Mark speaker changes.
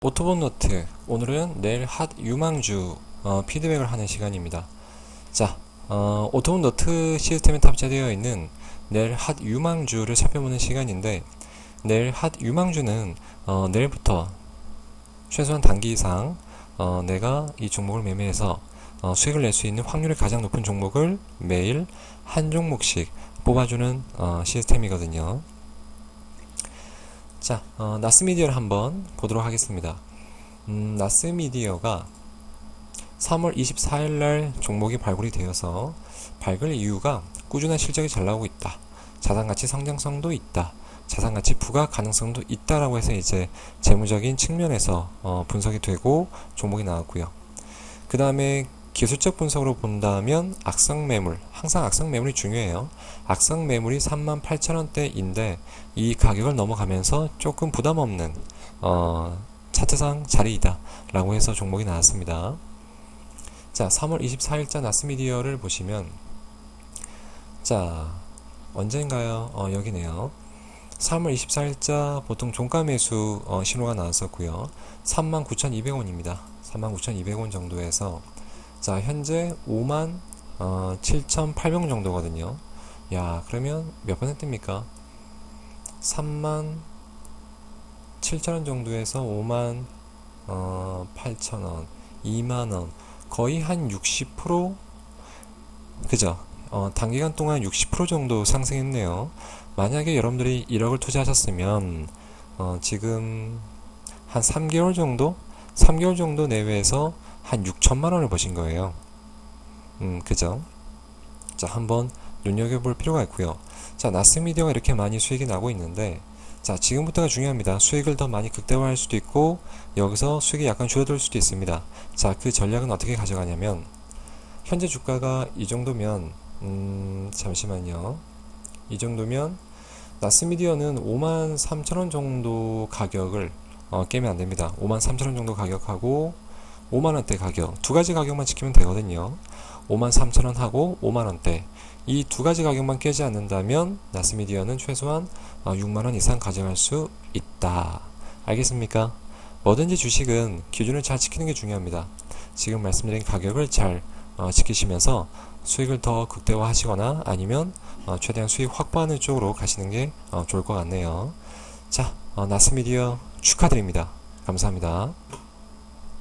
Speaker 1: 오토본 노트 오늘은 내일 핫 유망주 어, 피드백을 하는 시간입니다. 자, 어, 오토본 노트 시스템에 탑재되어 있는 내일 핫 유망주를 살펴보는 시간인데 내일 핫 유망주는 어, 내일부터 최소한 단기 이상 어, 내가 이 종목을 매매해서 어, 수익을 낼 수 있는 확률이 가장 높은 종목을 매일 한 종목씩 뽑아주는 어, 시스템이거든요. 자, 어, 나스 미디어를 한번 보도록 하겠습니다. 음, 나스 미디어가 3월 24일 날 종목이 발굴이 되어서 발굴 이유가 꾸준한 실적이 잘 나오고 있다. 자산가치 성장성도 있다. 자산가치 부과 가능성도 있다라고 해서 이제 재무적인 측면에서 어, 분석이 되고 종목이 나왔고요. 그 다음에 기술적 분석으로 본다면 악성 매물, 항상 악성 매물이 중요해요. 악성 매물이 38,000원대인데 이 가격을 넘어가면서 조금 부담 없는 어, 차트상 자리이다 라고 해서 종목이 나왔습니다. 자, 3월 24일자 나스미디어를 보시면 자, 언젠가요? 어, 여기네요. 3월 24일자 보통 종가 매수 어, 신호가 나왔었고요. 39,200원입니다. 39,200원 정도에서 자, 현재 5만 어, 7,800원 정도거든요. 야, 그러면 몇 퍼센트입니까? 3만 7천원 정도에서 5만 어, 8천원, 2만원, 거의 한 60% 그죠? 어, 단기간 동안 60% 정도 상승했네요. 만약에 여러분들이 1억을 투자하셨으면 어, 지금 한 3개월 정도? 3개월 정도 내외에서 한 6천만 원을 버신 거예요. 음, 그죠? 자, 한번 눈여겨볼 필요가 있고요. 자, 나스미디어가 이렇게 많이 수익이 나고 있는데, 자, 지금부터가 중요합니다. 수익을 더 많이 극대화할 수도 있고, 여기서 수익이 약간 줄어들 수도 있습니다. 자, 그 전략은 어떻게 가져가냐면, 현재 주가가 이 정도면, 음, 잠시만요. 이 정도면, 나스미디어는 5만 3천원 정도 가격을 어, 깨면 안 됩니다. 5만 3천원 정도 가격하고, 5만원대 가격, 두 가지 가격만 지키면 되거든요. 5만 3천원 하고 5만원대. 이 두 가지 가격만 깨지 않는다면 나스미디어는 최소한 6만원 이상 가져갈 수 있다. 알겠습니까? 뭐든지 주식은 기준을 잘 지키는 게 중요합니다. 지금 말씀드린 가격을 잘 어, 지키시면서 수익을 더 극대화 하시거나 아니면 어, 최대한 수익 확보하는 쪽으로 가시는 게 어, 좋을 것 같네요. 자, 어, 나스미디어 축하드립니다. 감사합니다.